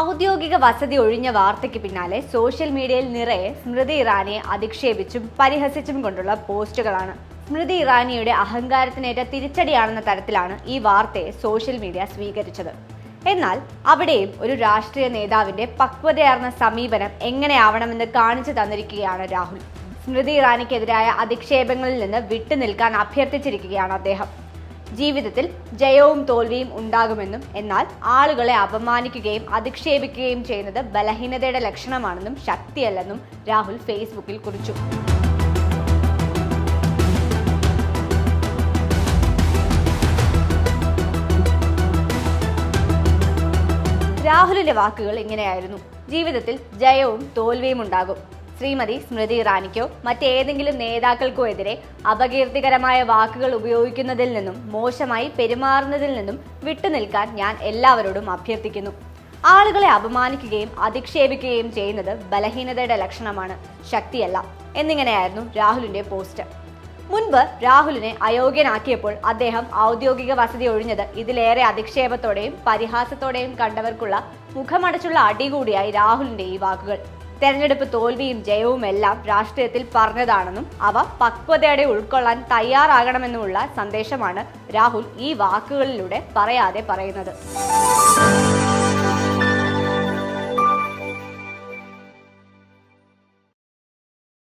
ഔദ്യോഗിക വസതി ഒഴിഞ്ഞ വാർത്തയ്ക്ക് പിന്നാലെ സോഷ്യൽ മീഡിയയിൽ നിറയെ സ്മൃതി ഇറാനിയെ അധിക്ഷേപിച്ചും പരിഹസിച്ചും കൊണ്ടുള്ള പോസ്റ്റുകളാണ്. സ്മൃതി ഇറാനിയുടെ അഹങ്കാരത്തിനേറ്റ തിരിച്ചടിയാണെന്ന തരത്തിലാണ് ഈ വാർത്തയെ സോഷ്യൽ മീഡിയ സ്വീകരിച്ചത്. എന്നാൽ അവിടെയും ഒരു രാഷ്ട്രീയ നേതാവിന്റെ പക്വതയാർന്ന സമീപനം എങ്ങനെയാവണമെന്ന് കാണിച്ചു തന്നിരിക്കുകയാണ് രാഹുൽ. സ്മൃതി ഇറാനിക്കെതിരായ അധിക്ഷേപങ്ങളിൽ നിന്ന് വിട്ടുനിൽക്കാൻ അഭ്യർത്ഥിച്ചിരിക്കുകയാണ് അദ്ദേഹം. ജീവിതത്തിൽ ജയവും തോൽവിയും ഉണ്ടാകുമെന്നും എന്നാൽ ആളുകളെ അപമാനിക്കുകയും അധിക്ഷേപിക്കുകയും ചെയ്യുന്നത് ബലഹീനതയുടെ ലക്ഷണമാണെന്നും ശക്തിയല്ലെന്നും രാഹുൽ ഫേസ്ബുക്കിൽ കുറിച്ചു. രാഹുലിന്റെ വാക്കുകൾ ഇങ്ങനെയായിരുന്നു. ജീവിതത്തിൽ ജയവും തോൽവിയും ഉണ്ടാകും. ശ്രീമതി സ്മൃതി ഇറാനിക്കോ മറ്റേതെങ്കിലും നേതാക്കൾക്കോ എതിരെ അപകീർത്തികരമായ വാക്കുകൾ ഉപയോഗിക്കുന്നതിൽ നിന്നും മോശമായി പെരുമാറുന്നതിൽ നിന്നും വിട്ടുനിൽക്കാൻ ഞാൻ എല്ലാവരോടും അഭ്യർത്ഥിക്കുന്നു. ആളുകളെ അപമാനിക്കുകയും അധിക്ഷേപിക്കുകയും ചെയ്യുന്നത് ബലഹീനതയുടെ ലക്ഷണമാണ് ശക്തിയല്ല എന്നിങ്ങനെയായിരുന്നു രാഹുലിന്റെ പോസ്റ്റ്. മുൻപ് രാഹുലിനെ അയോഗ്യനാക്കിയപ്പോൾ അദ്ദേഹം ഔദ്യോഗിക വസതി ഒഴിഞ്ഞത് ഇതിലേറെ അധിക്ഷേപത്തോടെയും പരിഹാസത്തോടെയും കണ്ടവർക്കുള്ള മുഖമടച്ചുള്ള അടികൂടിയായി രാഹുലിന്റെ ഈ വാക്കുകൾ. തെരഞ്ഞെടുപ്പ് തോൽവിയും ജയവും എല്ലാം രാഷ്ട്രീയത്തിൽ പറഞ്ഞതാണെന്നും അവ പക്വതയോടെ ഉൾക്കൊള്ളാൻ തയ്യാറാകണമെന്നുമുള്ള സന്ദേശമാണ് രാഹുൽ ഈ വാക്കുകളിലൂടെ പറയാതെ പറയുന്നത്.